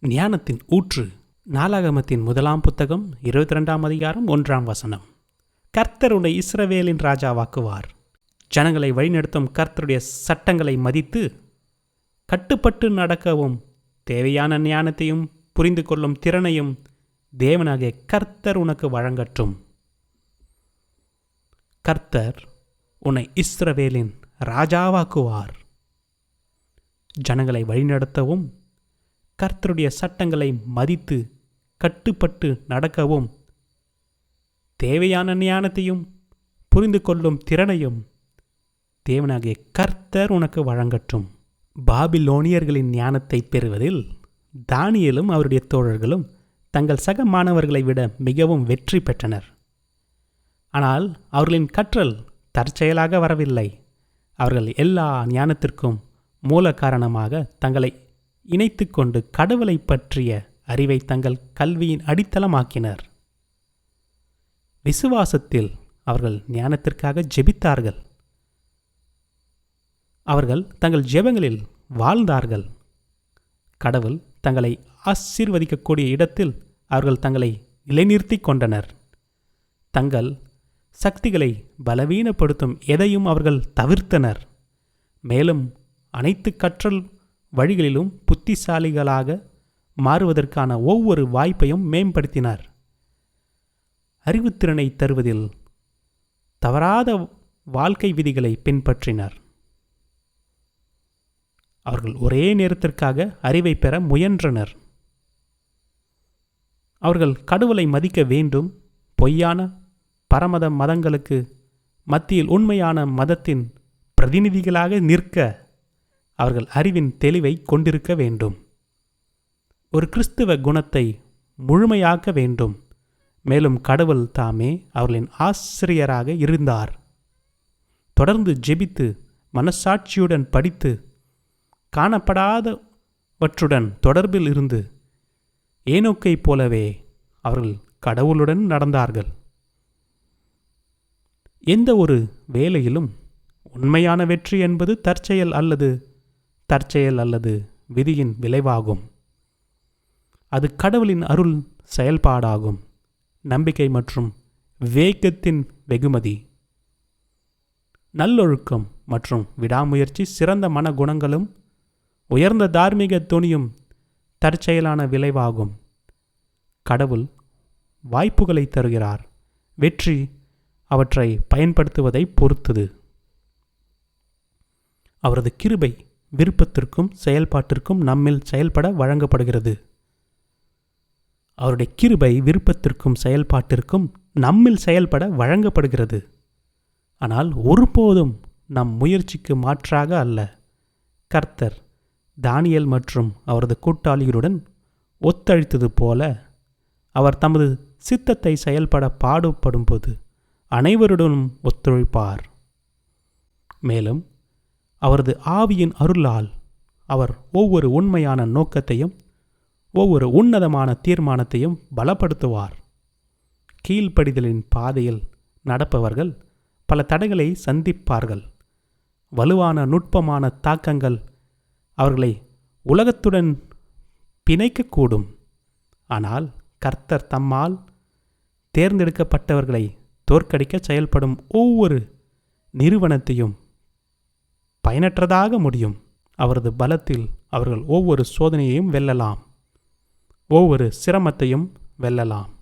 ஞானத்தின் ஊற்று நாளாகமத்தின் முதலாம் புத்தகம் இருபத்தி ரெண்டாம் அதிகாரம் ஒன்றாம் வசனம். கர்த்தர் உன்னை இஸ்ரவேலின் ராஜாவாக்குவார். ஜனங்களை வழிநடத்தும் கர்த்தருடைய சட்டங்களை மதித்து கட்டுப்பட்டு நடக்கவும் தேவையான ஞானத்தையும் புரிந்து கொள்ளும் திறனையும் தேவனாகிய கர்த்தர் உனக்கு வழங்கட்டும். கர்த்தர் உன்னை இஸ்ரவேலின் ராஜாவாக்குவார். ஜனங்களை வழிநடத்தவும் கர்த்தருடைய சட்டங்களை மதித்து கட்டுப்பட்டு நடக்கவும் தேவையான ஞானத்தையும் புரிந்து கொள்ளும் திறனையும் தேவனாகிய கர்த்தர் உனக்கு வழங்கட்டும். பாபிலோனியர்களின் ஞானத்தை பெறுவதில் தானியலும் அவருடைய தோழர்களும் தங்கள் சக மாணவர்களை விட மிகவும் வெற்றி பெற்றனர். ஆனால் அவர்களின் கற்றல் தற்செயலாக வரவில்லை. அவர்கள் எல்லா ஞானத்திற்கும் மூல காரணமாக தங்களை இணைத்து கொண்டு கடவுளை பற்றிய அறிவை தங்கள் கல்வியின் அடித்தளமாக்கினர். விசுவாசத்தில் அவர்கள் ஞானத்திற்காக ஜெபித்தார்கள். அவர்கள் தங்கள் ஜெபங்களில் வாழ்ந்தார்கள். கடவுள் தங்களை ஆசீர்வதிக்கக்கூடிய இடத்தில் அவர்கள் தங்களை நிலைநிறுத்தி கொண்டனர். தங்கள் சக்திகளை பலவீனப்படுத்தும் எதையும் அவர்கள் தவிர்த்தனர். மேலும் அனைத்து கற்றல் வழிகளிலும் புத்திசாலிகளாக மாறுவதற்கான ஒவ்வொரு வாய்ப்பையும் மேம்படுத்தினார். அறிவுத்திறனை தருவதில் தவறாத வாழ்க்கை விதிகளை பின்பற்றினர். அவர்கள் ஒரே நேரத்திற்காக அறிவை பெற முயன்றனர். அவர்கள் கடவுளை மதிக்க வேண்டும். பொய்யான பரமத மதங்களுக்கு மத்தியில் உண்மையான மதத்தின் பிரதிநிதிகளாக நிற்க அவர்கள் அறிவின் தெளிவை கொண்டிருக்க வேண்டும். ஒரு கிறிஸ்துவ குணத்தை முழுமையாக்க வேண்டும். மேலும் கடவுள் தாமே அவர்களின் ஆசிரியராக இருந்தார். தொடர்ந்து ஜெபித்து மனசாட்சியுடன் படித்து காணப்படாதவற்றுடன் தொடர்பில் இருந்து ஏனோக்கைப் போலவே அவர்கள் கடவுளுடன் நடந்தார்கள். எந்த ஒரு வேலையிலும் உண்மையான வெற்றி என்பது தற்செயல் அல்லது தற்செயல் அல்லது விதியின் விளைவாகும். அது கடவுளின் அருள் செயல்பாடாகும். நம்பிக்கை மற்றும் வேக்கத்தின் வெகுமதி. நல்லொழுக்கம் மற்றும் விடாமுயற்சி சிறந்த மன குணங்களும் உயர்ந்த தார்மீக துணியும் தற்செயலான விளைவாகும். கடவுள் வாய்ப்புகளை தருகிறார். வெற்றி அவற்றை பயன்படுத்துவதை பொறுத்தது. அவரது கிருபை விருப்பத்திற்கும் செயல்பாட்டிற்கும் நம்மில் செயல்பட வழங்கப்படுகிறது. அவருடைய கிருபை விருப்பத்திற்கும் செயல்பாட்டிற்கும் நம்மில் செயல்பட வழங்கப்படுகிறது. ஆனால் ஒருபோதும் நம் முயற்சிக்கு மாற்றாக அல்ல. கர்த்தர் தானியல் மற்றும் அவரது கூட்டாளிகளுடன் ஒத்தழித்தது போல அவர் தமது சித்தத்தை செயல்பட பாடுபடும்போது அனைவருடனும் ஒத்துழைப்பார். மேலும் அவரது ஆவியின் அருளால் அவர் ஒவ்வொரு உண்மையான நோக்கத்தையும் ஒவ்வொரு உன்னதமான தீர்மானத்தையும் பலப்படுத்துவார். கீழ்ப்படிதலின் பாதையில் நடப்பவர்கள் பல தடைகளை சந்திப்பார்கள். வலுவான நுட்பமான தாக்கங்கள் அவர்களை உலகத்துடன் பிணைக்கக்கூடும். ஆனால் கர்த்தர் தம்மால் தேர்ந்தெடுக்கப்பட்டவர்களை தோற்கடிக்க செயல்படும் ஒவ்வொரு நிறுவனத்தையும் பயனற்றதாக முடியும். அவரது பலத்தில் அவர்கள் ஒவ்வொரு சோதனையையும் வெல்லலாம். ஒவ்வொரு சிரமத்தையும் வெல்லலாம்.